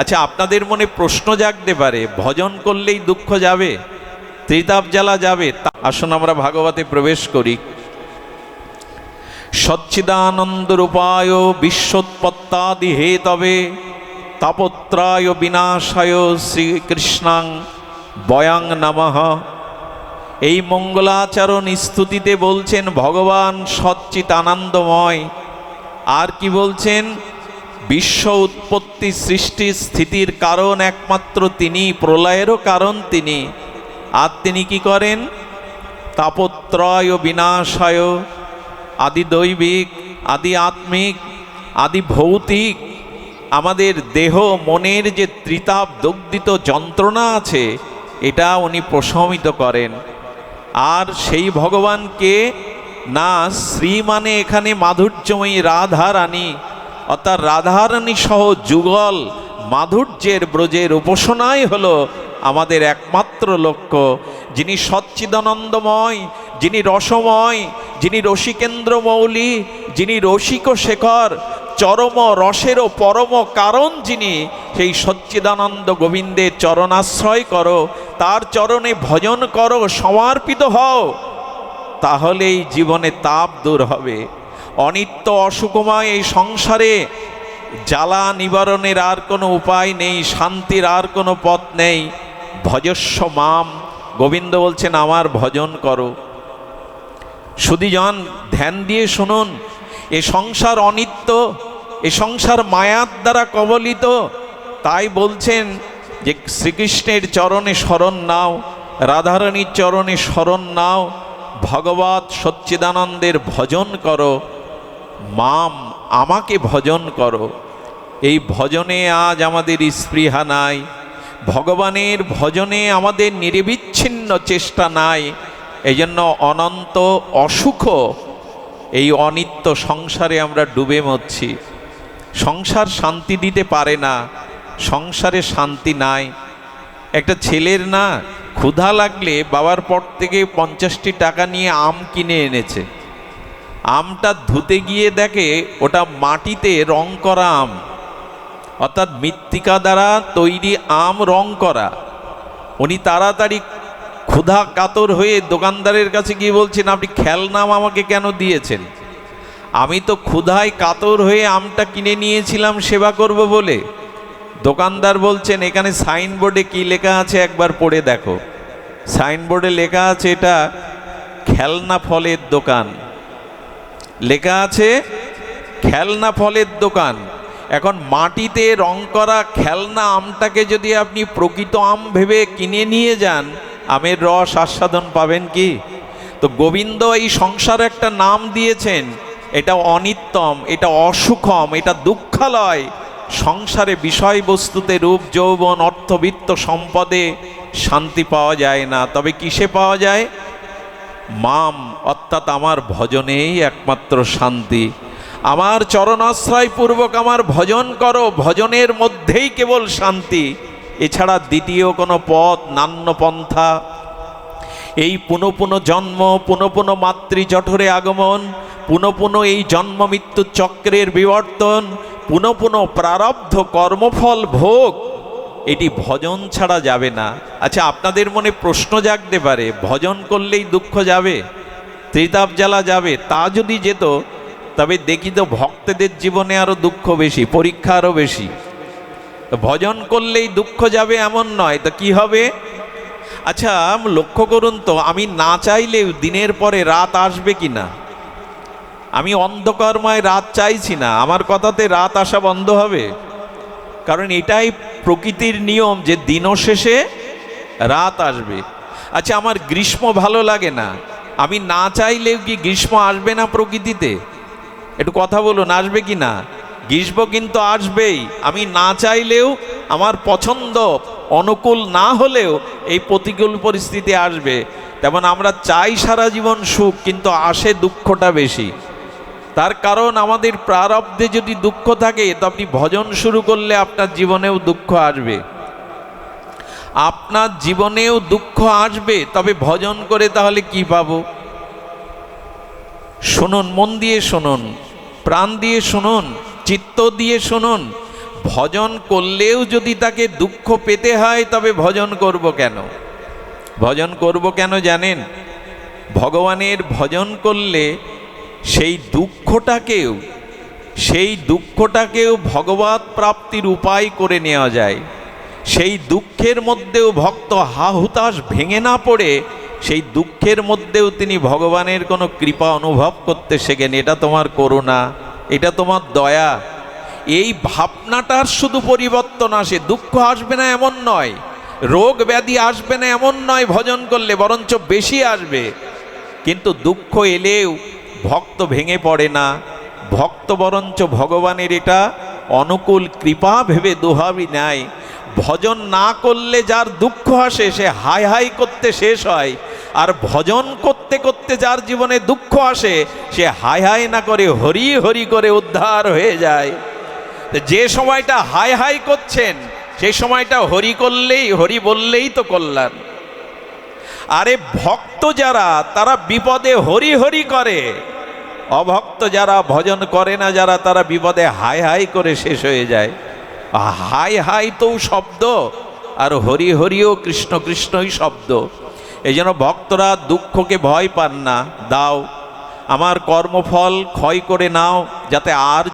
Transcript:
আচ্ছা আপনাদের মনে প্রশ্ন জাগতে পারে, ভজন করলেই দুঃখ যাবে, ত্রিতাপ জ্বালা যাবে, তা- আসুন আমরা ভাগবতে প্রবেশ করি। সচ্চিদানন্দ রূপায় বিশ্বৎপত্তাদি হে তবে, তাপত্রায় বিনাশায় শ্রীকৃষ্ণাং বয়াং নমঃ। এই মঙ্গলাচরণ স্তুতিতে বলছেন ভগবান সচ্চিত আনন্দময় আর কি বলছেন? বিশ্ব উৎপত্তি সৃষ্টি স্থিতির কারণ একমাত্র তিনি, প্রলয়েরও কারণ তিনি। আর তিনি কি করেন? তাপত্রয় বিনাশায়, আদি দৈবিক, আদি আত্মিক, আদি ভৌতিক। আমাদের দেহ, মনের যে ত্রিতাপ দগ্ধিত যন্ত্রণা আছে, এটা উনি প্রশমিত করেন। আর সেই ভগবানকে, না শ্রী মানে এখানে মাধুর্যময়ী রাধারানী অর্থাৎ রাধারানী সহ যুগল মাধুর্যের ব্রজের উপাসনাই হলো আমাদের একমাত্র লক্ষ্য। যিনি সচ্চিদানন্দময়, যিনি রসময়, যিনি রসিকেন্দ্র মৌলি, যিনি রসিক শেখর, চরম রসেরও পরম কারণ যিনি, সেই সচ্চিদানন্দ গোবিন্দের চরণাশ্রয় করো, তার চরণে ভজন করো, সমর্পিত হও, তাহলেই জীবনে তাপ দূর হবে। অনিত্য অসুখময় এই সংসারে জ্বালা নিবারণের আর কোনো উপায় নেই, শান্তির আর কোনো পথ নেই। ভজস্ব মাম, গোবিন্দ বলছেন, আমার ভজন করো। সুদীজন ধ্যান দিয়ে শুনুন, এ সংসার অনিত্য, এ সংসার মায়ার দ্বারা কবলিত। তাই বলছেন যে, শ্রীকৃষ্ণের চরণে শরণ নাও, রাধারানীর চরণে শরণ নাও, ভগবত সচ্চিদানন্দের ভজন করো। মাম, আমাকে ভজন করো। এই ভজনে আজ আমাদের স্পৃহা নাই। ভগবানের ভজনে আমাদের নিরবিচ্ছিন্ন চেষ্টা নাই। এই জন্য অনন্ত অসুখ এই অনিত্য সংসারে আমরা ডুবে মরছি। সংসার শান্তি দিতে পারে না, সংসারে শান্তি নাই। একটা ছেলের না ক্ষুধা লাগলে বাবার পর থেকে পঞ্চাশটি টাকা নিয়ে আম কিনে এনেছে। আমটা ধুতে গিয়ে দেখে ওটা মাটিতে রং করা আম। অর্থাৎ মৃত্তিকা দ্বারা তৈরি আম রং করা। উনি তাড়াতাড়ি ক্ষুধা কাতর হয়ে দোকানদারের কাছে গিয়ে বলছেন, আপনি খেলনাম আমাকে কেন দিয়েছেন? আমি তো ক্ষুধায় কাতর হয়ে আমটা কিনে নিয়েছিলাম, সেবা করব বলে। দোকানদার বলছেন, এখানে সাইনবোর্ডে কি লেখা আছে একবার পড়ে দেখো। সাইনবোর্ডে লেখা আছে এটা খেলনা ফলের দোকান। লেখা আছে, খেলনা ফলের দোকান। এখন মাটিতে রং করা খেলনা আমটাকে যদি আপনি প্রকৃত আম ভেবে কিনে নিয়ে যান, আমের রস আস্বাদন পাবেন কি? তো গোবিন্দ এই সংসার একটা নাম দিয়েছেন, এটা অনিত্যম, এটা অসুখম, এটা দুঃখালয়। সংসারে বিষয়বস্তুতে রূপ, যৌবন, অর্থবিত্ত সম্পদে শান্তি পাওয়া যায় না। তবে কিসে পাওয়া যায়? মাম, অর্থাৎ আমার ভজনেই একমাত্র শান্তি। আমার চরণাশ্রয় পূর্বক আমার ভজন করো, ভজনের মধ্যেই কেবল শান্তি। এছাড়া দ্বিতীয় কোনো পথ নান্য পন্থা। এই পুনঃ পুনঃ জন্ম, পুনঃ পুনঃ মাতৃ জঠরে আগমন, পুনঃ পুনঃ এই জন্ম মৃত্যু চক্রের বিবর্তন, পুনঃ পুনঃ প্রারব্ধ কর্মফল ভোগ। এটি ভজন ছাড়া যাবে না। আচ্ছা আপনাদের মনে প্রশ্ন জাগতে পারে, ভজন করলেই দুঃখ যাবে, ত্রিতাপ জ্বালা যাবে, তা যদি যেত, তবে দেখি তো ভক্তদের জীবনে আরও দুঃখ বেশি, পরীক্ষা আরও বেশি। ভজন করলেই দুঃখ যাবে এমন নয়, তো কি হবে? আচ্ছা লক্ষ্য করুন তো, আমি না চাইলেও দিনের পরে রাত আসবে কি না আমি অন্ধকারময় রাত চাইছি না, আমার কথাতে রাত আসা বন্ধ হবে। কারণ এটাই প্রকৃতির নিয়ম যে দিনও শেষে রাত আসবে। আচ্ছা আমার গ্রীষ্ম ভালো লাগে না। আমি না চাইলেও কি গ্রীষ্ম আসবে না প্রকৃতিতে? একটু কথা বলুন, আসবে কি না? গ্রীষ্ম কিন্তু আসবেই। আমি না চাইলেও, আমার পছন্দ অনুকূল না হলেও এই প্রতিকূল পরিস্থিতি আসবে। তেমন আমরা চাই সারা জীবন সুখ, কিন্তু আসে দুঃখটা বেশি। তার কারণ আমাদের প্রারব্ধে যদি দুঃখ থাকে, তো আপনি ভজন শুরু করলে আপনার জীবনেও দুঃখ আসবে। আপনার জীবনেও দুঃখ আসবে, তবে ভজন করে তাহলে কি পাবো? শুনুন, মন দিয়ে শুনুন, প্রাণ দিয়ে শুনুন, চিত্ত দিয়ে শুনুন, ভজন করলেও যদি তাকে দুঃখ পেতে হয়, তবে ভজন করব কেন? ভজন করব কেন জানেন? ভগবানের ভজন করলে সেই দুঃখটাকেও সেই দুঃখটাকেও ভগবত প্রাপ্তির উপায় করে নেওয়া যায়। সেই দুঃখের মধ্যেও ভক্ত হাহুতাশ ভেঙে না পড়ে, সেই দুঃখের মধ্যেও তিনি ভগবানের কোনো কৃপা অনুভব করতে শেখেন, এটা তোমার করুণা, এটা তোমার দয়া। এই ভাবনাটার শুধু পরিবর্তন আসে, দুঃখ আসবে না এমন নয়, রোগ ব্যাধি আসবে না এমন নয় ভজন করলে, বরঞ্চ বেশি আসবে। কিন্তু দুঃখ এলেও ভক্ত ভেঙে পড়ে না। ভক্ত বরঞ্চ ভগবানের এটা অনুকূল কৃপা ভেবে দুহাবি নেয় ভজন না করলে যার দুঃখ আসে, সে হাই হাই করতে শেষ হয়। আর ভজন করতে করতে যার জীবনে দুঃখ আসে, সে হাই হাই না করে হরি হরি করে উদ্ধার হয়ে যায়। যে সময়টা হাই হাই করছেন সেই সময়টা হরি করলেই, হরি বললেই তো কল্যাণ। আরে ভক্ত যারা, তারা বিপদে হরি হরি করে। অভক্ত যারা ভজন করে না, যারা তারা বিপদে হাই হাই করে শেষ হয়ে যায়। হাই হাই তো শব্দ, আর হরি হরিও কৃষ্ণ কৃষ্ণই শব্দ। এই জন্য ভক্তরা দুঃখকে ভয় পান না, দাও। আমার কর্মফল ক্ষয় করে নাও, যাতে আর